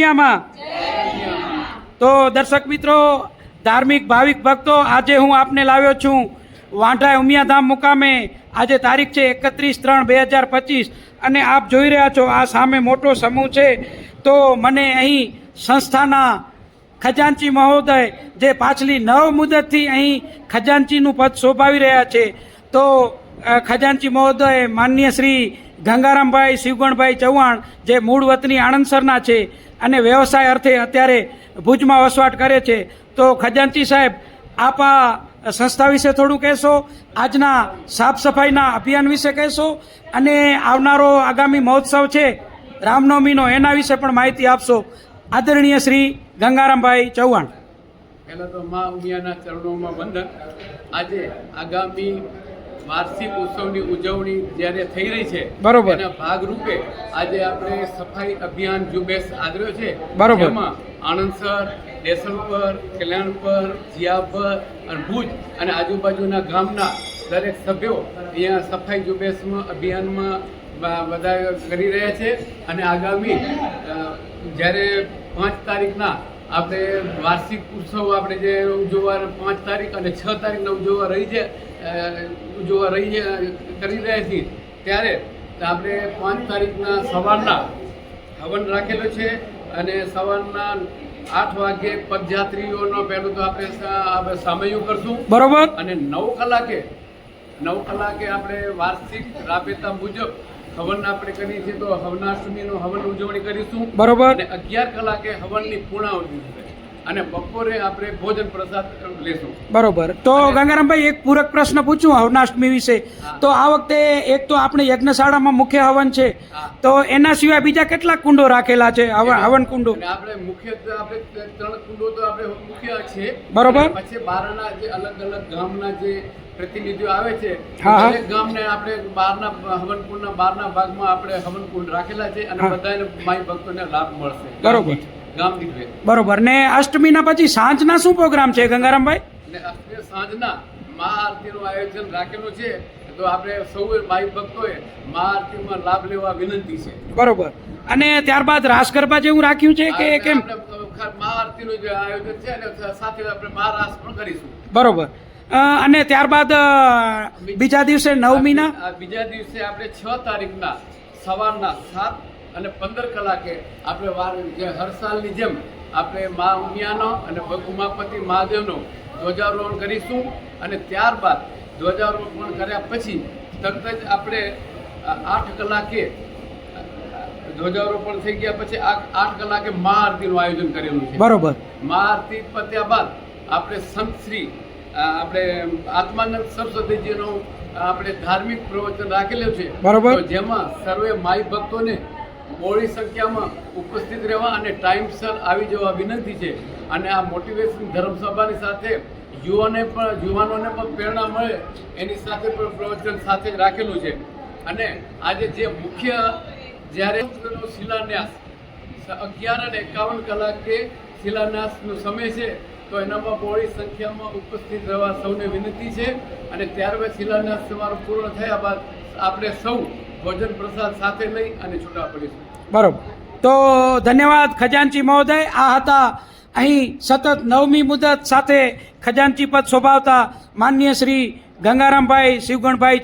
ઉમિયામાં તો દર્શક મિત્રો, ધાર્મિક ભાવિક ભક્તો, આજે હું આપને લાવ્યો છું વાંઢા ઉમિયાધામ મુકામે. આજે તારીખ છે એકત્રીસ ત્રણ બે હજાર પચીસ. અને આપ જોઈ રહ્યા છો, આ સામે મોટો સમૂહ છે. તો મને અહીં સંસ્થાના ખજાનચી મહોદય જે પાછલી નવ મુદતથી અહીં ખજાનચીનું પદ શોભાવી રહ્યા છે. તો ખજાનચી મહોદય, માન્ય શ્રી ગંગારામભાઈ, શિવગણભાઈ ચૌહાણ જે મૂળ વતની આણંદસરના છે અને વ્યવસાય અર્થે અત્યારે ભુજમાં વસવાટ કરે છે. તો ખજાનચી સાહેબ, આપ આ સંસ્થા વિશે થોડું કહેશો? આજના સાફ સફાઈના અભિયાન વિશે કહેશો? અને આવનારો આગામી મહોત્સવ છે રામનવમીનો, એના વિશે પણ માહિતી આપશો. આદરણીય શ્રી ગંગારામભાઈ ચૌહાણ. પહેલાં તો મા ઉમિયાના ચરણોમાં વંદન. આજે આગામી વાર્ષિક ઉત્સવની ઉજવણી જ્યારે થઈ રહી છે બરોબર. એના ભાગરૂપે આજે આપણે સફાઈ અભિયાન ઝુંબેશ આદર્યો છે બરોબર. જેમાં આણંદસર દેસલપર કલ્યાણપર જિયાપર અને ભુજ અને આજુબાજુના ગામના દરેક સભ્યો અહીંયા સફાઈ ઝુંબેશમાં અભિયાનમાં બધા કરી રહ્યા છે અને આગામી જ્યારે પાંચ તારીખના આપણે વાર્ષિક ઉત્સવ આપણે જે ઉજવવા પાંચ તારીખ અને છ તારીખના ઉજવવા રહી છે ઉજવવા રહી કરી રહ્યા છીએ. ત્યારે આપણે પાંચ તારીખના સવારના હવન રાખેલો છે અને સવારના આઠ વાગે પદયાત્રીઓનો પહેલું તો આપણે સામયું કરશું. બરોબર. અને નવ કલાકે નવ કલાકે આપણે વાર્ષિક રાબેતા મુજબ હવન આપણે કરીએ છીએ તો હવનાષ્ટમીનો હવન ઉજવણી કરીશું બરોબર. અને અગિયાર કલાકે હવનની પૂર્ણાવૃત્તિ અને બપોરે આપણે ભોજન પ્રસાદ લેશું. બરોબર. તો ગંગારામભાઈ એક પૂરક પ્રશ્ન પૂછું હવનાષ્ટમી વિશે. તો આ વખતે એક તો આપણે યજ્ઞશાળામાં મુખ્ય હવન છે. તો એના સિવાય બીજા કેટલા કુંડો રાખેલા છે હવન કુંડો? આપણે મુખ્ય આપણે ત્રણ કુંડો તો આપણે મુખ્ય છે. બરોબર. પછી બહારના જે અલગ અલગ ગામના જે પ્રતિનિધિઓ આવે છે. દરેક ગામને આપણે બહારના હવન કુંડના બહારના ભાગમાં આપણે હવન કુંડ રાખેલા છે અને. બધાને માય ભક્તોને લાભ મળશે. બરોબર. બરોબર. ને અષ્ટમીના પછી સાંજના શું પ્રોગ્રામ છે ગંગારામભાઈ? સાંજના મહાઆરતીનું આયોજન રાખેલું છે. તો આપણે સૌએ ભાઈ ભક્તોએ મહાઆરતીમાં લાભ લેવા વિનંતી છે. બરોબર. અને ત્યારબાદ રાસ ગરબા જેવું રાખ્યું છે કે કેમ? આપણે મહાઆરતીનું જે આયોજન છે અને સાથે આપણે મહારાસ પણ કરીશું. બરોબર. અને ત્યારબાદ બીજા દિવસે નવમીના? બીજા દિવસે આપણે છ તારીખના સવારના સાત અને પંદર કલાકે આપણે વાર જે હર સાલની જેમ આપણે મા ઉમિયાનો અને ઉમાપતિ મહાદેવનો ધ્વજારોહણ કરીશું અને ત્યારબાદ ધ્વજારોહણ કર્યા પછી તરત જ આપણે આઠ કલાકે ધ્વજારોપણ થઈ ગયા પછી આઠ કલાકે મહાઆરતીનું આયોજન કરેલું છે. બરોબર. મહાઆરતી પત્યા બાદ આપણે સંત શ્રી આપણે આત્માનંદ સરસ્વતીજીનું આપણે ધાર્મિક પ્રવચન રાખેલું છે. બરોબર. જેમાં સર્વે માઈ ભક્તોને મોડી સંખ્યામાં ઉપસ્થિત રહેવા અને ટાઈમસર આવી જવા વિનંતી છે. અને આ મોટિવેશન ધર્મસભાની સાથે યુવાને પણ, યુવાનોને પણ પ્રેરણા મળે એની સાથે પણ પ્રવચન સાથે રાખેલું છે. અને આજે જે મુખ્ય, જ્યારે શિલાન્યાસ, અગિયાર અને એકાવન કલાકે શિલાન્યાસનો સમય છે, તો એનામાં બહોળી સંખ્યામાં ઉપસ્થિત રહેવા સૌને વિનંતી છે. અને ત્યારબાદ શિલાન્યાસ સમારોહ પૂર્ણ થયા બાદ આપણે સૌ ભોજન પ્રસાદ સાથે લઈ અને છૂટા પડીશું બરોબર. તો ધન્યવાદ ખજાનચી મહોદય. આ હતા અહીં સતત નવમી મુદત સાથે ખજાનચી પદ શોભાવતા માન્ય શ્રી ગંગારામભાઈ, શિવગણભાઈ